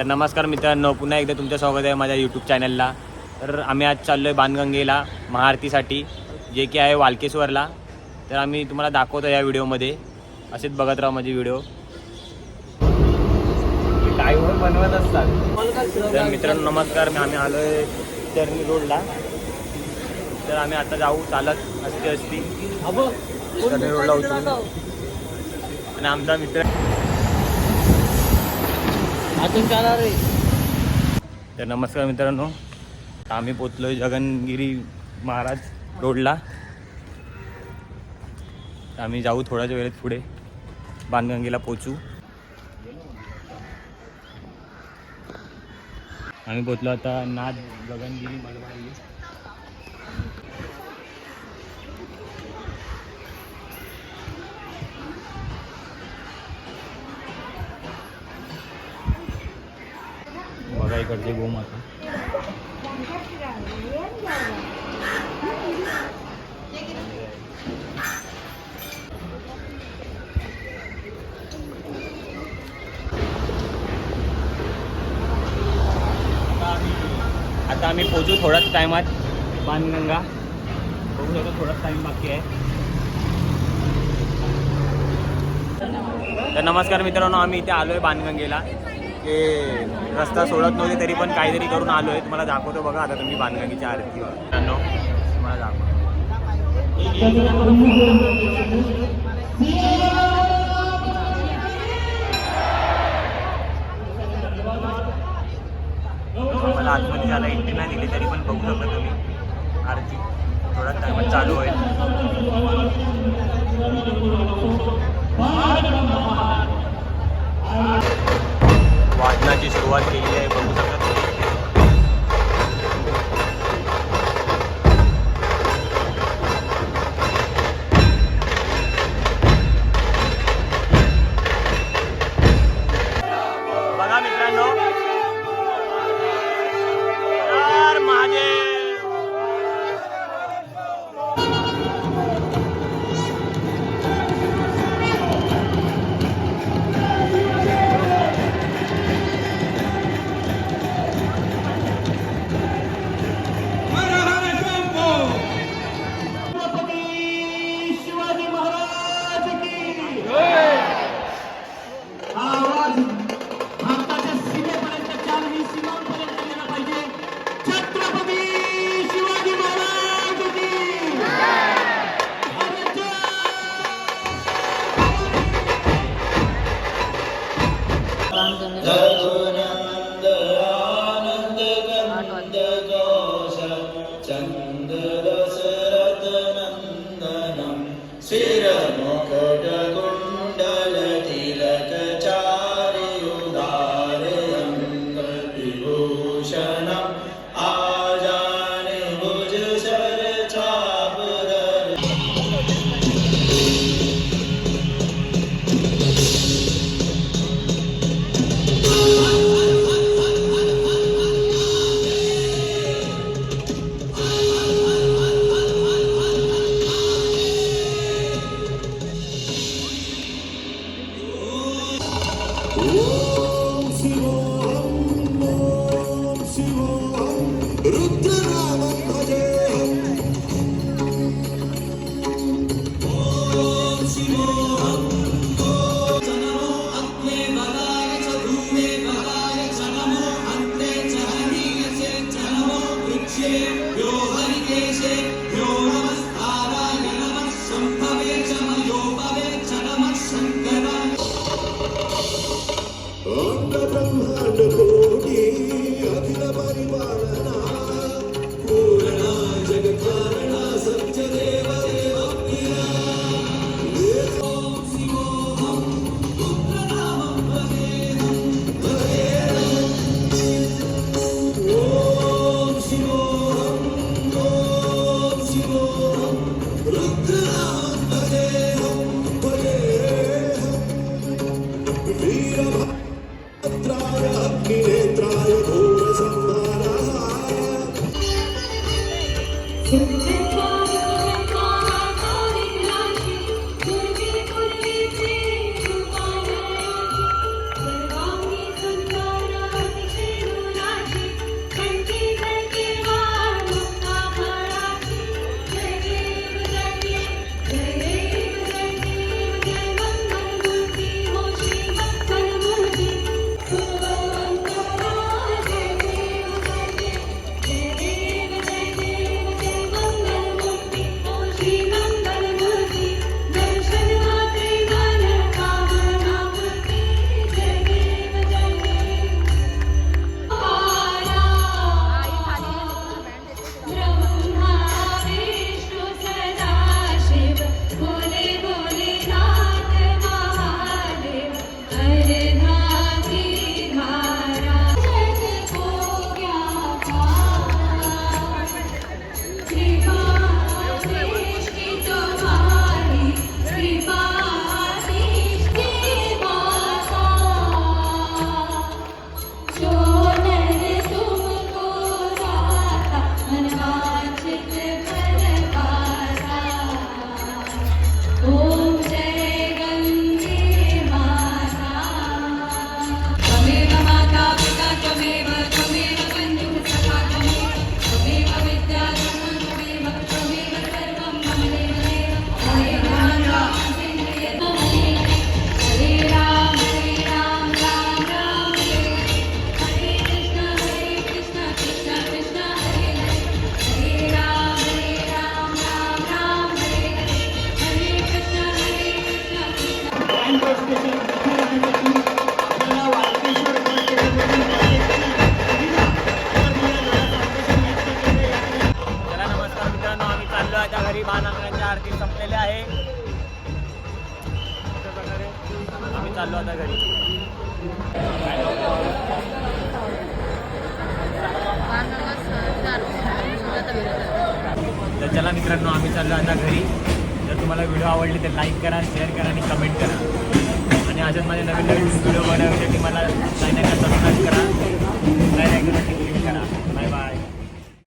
तर नमस्कार मित्रांनो पुन्हा एकदा तुमचं स्वागत आहे माझ्या यूट्यूब चॅनलला तर आम्ही आज चाललो आहे बाणगंगेला महाआरतीसाठी जे की आहे वालकेश्वरला. तर आम्ही तुम्हाला दाखवतो या व्हिडिओमध्ये. असेच बघत राहा माझे व्हिडिओ. काय बनवत असतात. तर मित्रांनो नमस्कार मी आम्ही आलो आहे चर्नी रोडला. तर आम्ही आता जाऊ चालत असते असती चर्नी रोडला उतरून. आणि आमचा मित्र अजून चालणार रे तर नमस्कार मित्रांनो आम्ही पोचलो जगनगिरी महाराज रोडला. आम्ही जाऊ थोड्याच वेळेत पुढे बाणगंगेला पोचू आम्ही पोचलो आता नाथ गगनगिरी मलबारी. बघा इकडचे गोमाता आता आम्ही पोचू थोड्याच टायमात बाणगंगा बघू शकतो थोडाच टाइम बाकी आहे. तर नमस्कार मित्रांनो आम्ही इथे आलो आहे बाणगंगेला ते रस्ता सोडत नव्हते तरी पण काहीतरी करून आलो आहे तुम्हाला दाखवतो बघा आता तुम्ही बाणगंगेच्या आरतीवर. मित्रांनो तुम्हाला दाखवतो. मला आतमध्ये जायला एंट्री नाही दिली तरी पण बघू शकतो. வாழ்க்கையில் Sí. ti. मित्रांनो आहे. त्या आता घरी बाणांगणाच्या आरती संपलेल्या आहे. आम्ही चाललो आता घरी. तर चला मित्रांनो आम्ही चाललो आता घरी. जर तुम्हाला व्हिडिओ आवडली तर लाईक करा शेअर करा आणि कमेंट करा. आणि अजून माझे नवीन नवीन व्हिडिओ बनवण्यासाठी मला लाईन सबस्क्राईब करा. लाईन क्लिक करा.